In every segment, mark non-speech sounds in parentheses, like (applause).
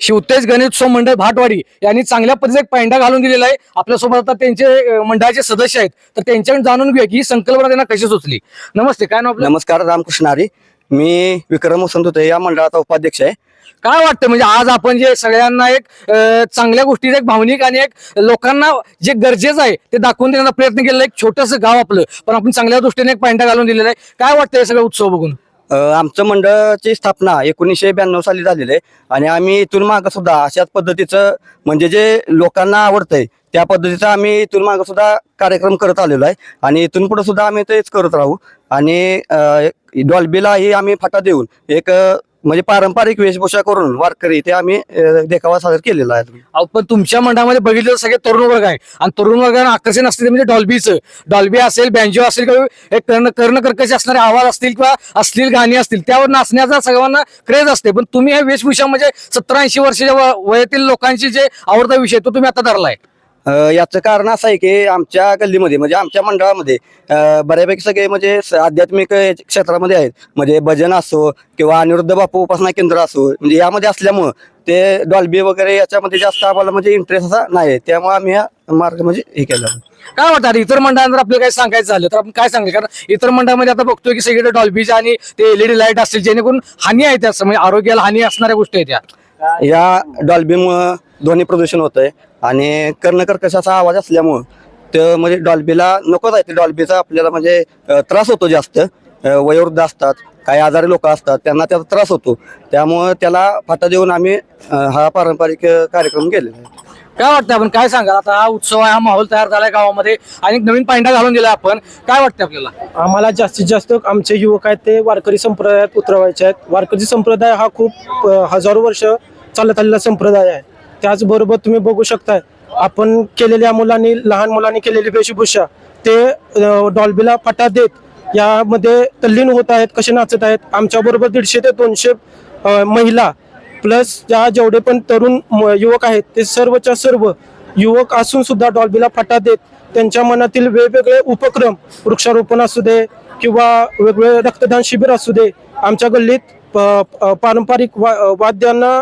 शिवतेज गणेशोत्सव मंडळ भाटवाडी यांनी चांगल्या पद्धतीने एक पायंडा घालून दिलेला आहे. आपल्यासोबत आता त्यांचे मंडळाचे सदस्य आहेत. तर त्यांच्याकडून जाणून घेऊया की ही संकल्पना त्यांना कशी सुचली. नमस्ते काय नाव आपलं? नमस्कार रामकृष्ण हरी. मी विक्रम वसंत होते या मंडळाचा उपाध्यक्ष आहे. काय वाटतं म्हणजे आज आपण जे सगळ्यांना एक अं, चांगल्या गोष्टीचं एक भावनिक आणि एक लोकांना जे गरजेचं आहे ते दाखवून देण्याचा प्रयत्न केलेला आहे. एक छोटंसं गाव आपलं पण आपण चांगल्या दृष्टीने एक पायंडा घालून दिलेला आहे. काय वाटतं हे सगळं उत्सव बघून? आमचं मंडळाची स्थापना एकोणीसशे ब्याण्णव साली झालेली आहे. आणि आम्ही इथून मागं सुद्धा अशाच पद्धतीचं म्हणजे जे लोकांना आवडतंय त्या पद्धतीचा आम्ही इथून मागं सुद्धा कार्यक्रम करत आलेलो आहे. आणि इथून पुढे सुद्धा आम्ही तेच करत राहू. आणि अ, डॉल्बीलाही आम्ही फाटा देऊन एक म्हणजे पारंपरिक वेशभूषा करून वारकरी ते आम्ही देखावा सादर केलेला आहे. पण तुमच्या मंडळामध्ये बघितलं सगळे तरुण वर्ग आहे. आणि तरुण वर्गाला आकर्षण असते म्हणजे डॉल्बीचं. डॉल्बी असेल बँजो असेल किंवा एक कर्ण कर्ण असणारे आवाज असतील किंवा असतील गाणी असतील त्यावर नाचण्याचा सर्वांना क्रेज असते. पण तुम्ही हे वेशभूषा म्हणजे सत्तर ऐंशी वर्षाच्या व- वयातील लोकांची जे आवडता विषय तो तुम्ही आता धरलाय. याचं कारण असं आहे की आमच्या गल्लीमध्ये म्हणजे आमच्या मंडळामध्ये बऱ्यापैकी सगळे म्हणजे आध्यात्मिक क्षेत्रामध्ये आहेत. म्हणजे भजन असो किंवा अनिरुद्ध बापू उपासना केंद्र असो म्हणजे यामध्ये असल्यामुळं ते डॉल्बी वगैरे याच्यामध्ये जास्त आम्हाला म्हणजे इंटरेस्ट असा नाही आहे. त्यामुळे आम्ही हा मार्ग म्हणजे हे केला. काय वाटतं इतर मंडळांना जर आपल्याला काय सांगायचं झालं? तर आपण काय सांगेल? कारण इतर मंडळामध्ये आता बघतोय की सगळीकडे डॉल्बीच्या आणि ते एलईडी लाइट असतील जेणेकरून हानी आहे त्या म्हणजे आरोग्याला हानी असणाऱ्या गोष्टी आहेत त्या या डॉल्बीमुळं ध्वनी प्रदूषण होतंय आणि कर्णकर्कशाचा आवाज असल्यामुळं ते म्हणजे डॉल्बीला नकोच आहे ते डॉल्बीचा आपल्याला म्हणजे त्रास होतो जास्त. वयोवृद्ध असतात काही आजारी लोक असतात त्यांना त्याचा त्रास होतो. त्यामुळं त्याला फाटा देऊन आम्ही हा पारंपरिक कार्यक्रम केलेला आहे. काय वाटतं आपण? काय सांगाल? आता हा उत्सव आहे हा माहोल तयार झालाय गावामध्ये आणि एक नवीन पांडा घालून दिला आपण. काय वाटतं आपल्याला? आम्हाला जास्तीत जास्त आमचे युवक आहेत ते वारकरी संप्रदायात उतरवायचे आहेत. वारकरी संप्रदाय हा खूप अ, हजारो वर्ष चालत आलेला संप्रदाय आहे. त्याचबरोबर तुम्ही बघू शकताय आपण केलेल्या मुलांनी लहान मुलांनी केलेली वेशभूषा ते अ, डॉल्बीला फटा देत यामध्ये तल्लीन होत आहेत कसे नाचत आहेत आमच्याबरोबर दीडशे ते दोनशे अ, महिला प्लस ज्या जेवढे पण तरुण म- युवक आहेत ते सर्वच्या सर्व युवक असून सुद्धा डॉल्बीला फाटा देत त्यांच्या मनातील वेगवेगळे उपक्रम वृक्षारोपण असू दे किंवा वेगवेगळे रक्तदान शिबिर असू दे आमच्या गल्लीत प- पारंपरिक वा वाद्यांना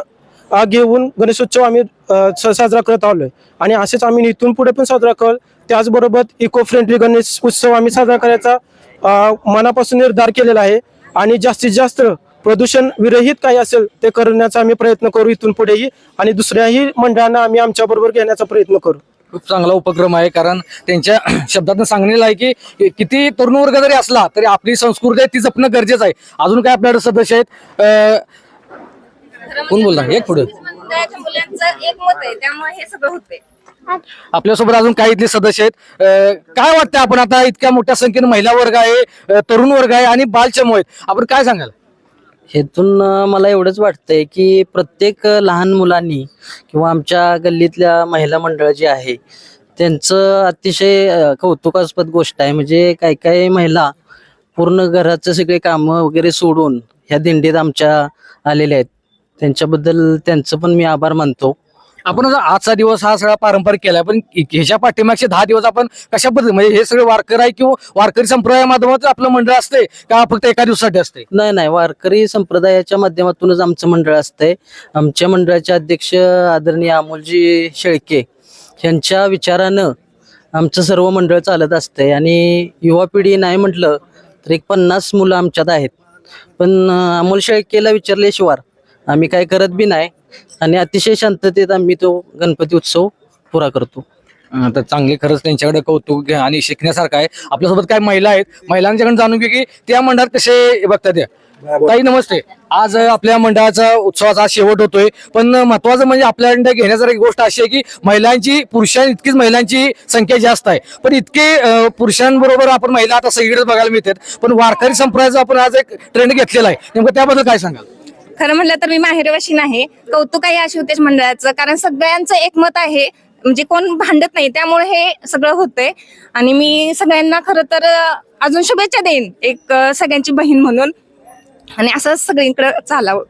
आ, घेऊन गणेशोत्सव आम्ही स- साजरा करत आलोय. आणि असेच आम्ही इथून पुढे पण साजरा कर. त्याचबरोबर इको फ्रेंडली गणेश उत्सव आम्ही साजरा करायचा मनापासून निर्धार केलेला आहे. आणि जास्तीत जास्त प्रदूषण विरहित काही असेल ते करण्याचा आम्ही प्रयत्न करू इथून पुढेही. आणि दुसऱ्याही मंडळांना आम्ही आमच्या बरोबर घेण्याचा प्रयत्न करू. खूप चांगला उपक्रम आहे कारण त्यांच्या (clears throat) शब्दातून सांगण्याला आहे की किती तरुण वर्ग जरी असला तरी आपली संस्कृती आहे ती जपणं गरजेचं आहे. अजून काय आपल्याकडे सदस्य आहेत? अं, कोण बोलणार एक पुढे. मंडळाच्या मुलांचं एक मत आहे त्यामुळे हे सगळं होते आपल्यासोबत अजून काही इथले सदस्य आहेत. काय वाटतं आपण आता इतक्या मोठ्या संख्येने महिला वर्ग आहे तरुण वर्ग आहे आणि बालचमू आहेत? आपण काय सांगाल? हेतून मला एवढंच वाटतंय की प्रत्येक लहान मुलांनी किंवा आमच्या गल्लीतल्या महिला मंडळ जी आहे त्यांचं अतिशय कौतुकास्पद गोष्ट आहे. म्हणजे काही काही महिला पूर्ण घराचं सगळे कामं वगैरे सोडून ह्या दिंडीत आमच्या आलेल्या आहेत. त्यांच्याबद्दल त्यांचं पण मी आभार मानतो. आपण आजचा दिवस हा सगळा पारंपरिक केलाय पण ह्याच्या पाठीमागचे दहा दिवस आपण कशा पद्धती म्हणजे हे सगळे वारकरी आहे किंवा वारकरी संप्रदाया माध्यमातून आपलं मंडळ असते का फक्त एका दिवसासाठी असते नाही नाही वारकरी संप्रदायाच्या माध्यमातूनच आमचं मंडळ असतंय. आमच्या मंडळाचे अध्यक्ष आदरणीय अमोलजी शेळके यांच्या विचारानं आमचं सर्व मंडळ चालत असतंय. आणि युवा पिढी नाही म्हटलं तर एक पन्नास मुलं आमच्यात आहेत. पण अमोल शेळकेला विचारल्याशिवाय आम्ही काय करत बी नाही. आणि अतिशय शांततेत आम्ही तो गणपती उत्सव पुरा करतो. अं, तर चांगले खरंच त्यांच्याकडे कौतुक घ्या आणि शिकण्यासारखं आहे. आपल्यासोबत काय महिला आहेत? महिलांच्याकडे जाणून घे की त्या मंडळात कसे बघतात त्या ताई नमस्ते. आज अं, आपल्या मंडळाचा उत्सवाचा आज शेवट होतोय. पण अं, महत्वाचं म्हणजे आपल्याकडे घेण्यासारखी गोष्ट अशी आहे की महिलांची पुरुषां इतकीच महिलांची संख्या जास्त आहे. पण इतके अं, पुरुषांबरोबर आपण महिला आता सगळीकडे बघायला मिळतात. पण वारकरी संप्रदायाचा आपण आज एक ट्रेंड घेतलेला आहे. नेमकं त्याबद्दल काय सांगाल? खरं म्हटलं तर मी माहेरवाशी नाही. कौतुक आहे शिवतेज मंडळाचं. कारण सगळ्यांचं एकमत आहे. म्हणजे कोण भांडत नाही. त्यामुळे हे सगळं होतंय. आणि मी सगळ्यांना खरं तर अजून शुभेच्छा देईन. एक सगळ्यांची बहीण म्हणून. आणि असंच सगळीकडे चालावं.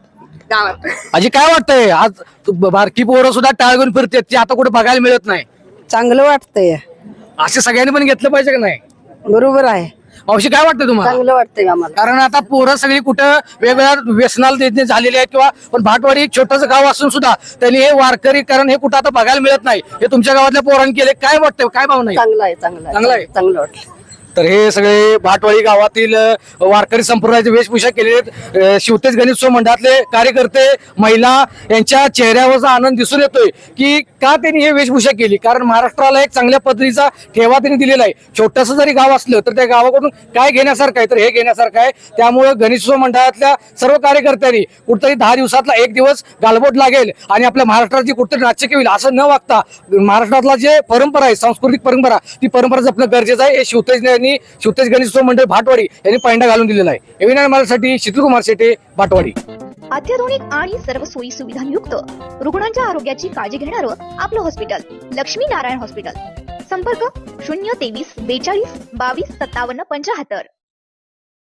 गावात. अजी काय वाटतंय? आज तू- बारकी पोरं सुद्धा टाळ घेऊन फिरतात. ती आता कुठे बघायला मिळत नाही. चांगलं वाटतंय. असे सगळ्यांनी पण घेतलं पाहिजे का नाही? बरोबर आहे. मावशी काय वाटतं तुम्हाला? चांगलं वाटतंय आम्हाला. कारण आता पोरं सगळी कुठं वेगवेगळ्या व्यसनाला झालेली आहेत किंवा पण भाटवाडी एक छोटंसं गाव असून सुद्धा त्यांनी हे वारकरीकरण हे कुठं आता बघायला मिळत नाही. हे तुमच्या गावातल्या पोरांनी केले काय वाटतं काय भाव नाही चांगलं आहे चांगलं चांगलं आहे? चांगलं वाटलं तर हे सगळे भाटवाडी गावातील वारकरी संप्रदायाचे वेशभूषा केलेले आहेत. शिवतेज गणेशोत्सव मंडळातले कार्यकर्ते महिला यांच्या चेहऱ्यावरचा आनंद दिसून येतोय की का त्यांनी हे वेशभूषा केली? कारण महाराष्ट्राला एक चांगल्या पद्धतीचा ठेवा त्यांनी दिलेला आहे. छोटंसं जरी गाव असलं तर त्या गावाकडून काय घेण्यासारखं आहे? तर हे घेण्यासारखं आहे. त्यामुळं गणेशोत्सव मंडळातल्या सर्व कार्यकर्त्यांनी कुठतरी दहा दिवसातला एक दिवस गालबोट लागेल आणि आपल्या महाराष्ट्राची कुठतरी नाट्य होईल असं न वागता महाराष्ट्रातला जे परंपरा आहे सांस्कृतिक परंपरा ती परंपरा जपणं गरजेचं आहे. हे शिवतेज यांनी शिवतेज गणेशोत्सव मंडळ भाटवाडी यांनी पायंडा घालून दिलेला आहे. एव्हिनार माझ्यासाठी शीतलकुमार शेटे भाटवाडी. अत्याधुनिक आणि सर्व सोयी सुविधांयुक्त रुग्णांच्या आरोग्याची काळजी घेणारं आपलं हॉस्पिटल लक्ष्मी नारायण हॉस्पिटल संपर्क शून्य तेवीस बेचाळीस बावीस सत्तावन्न पंचाहत्तर.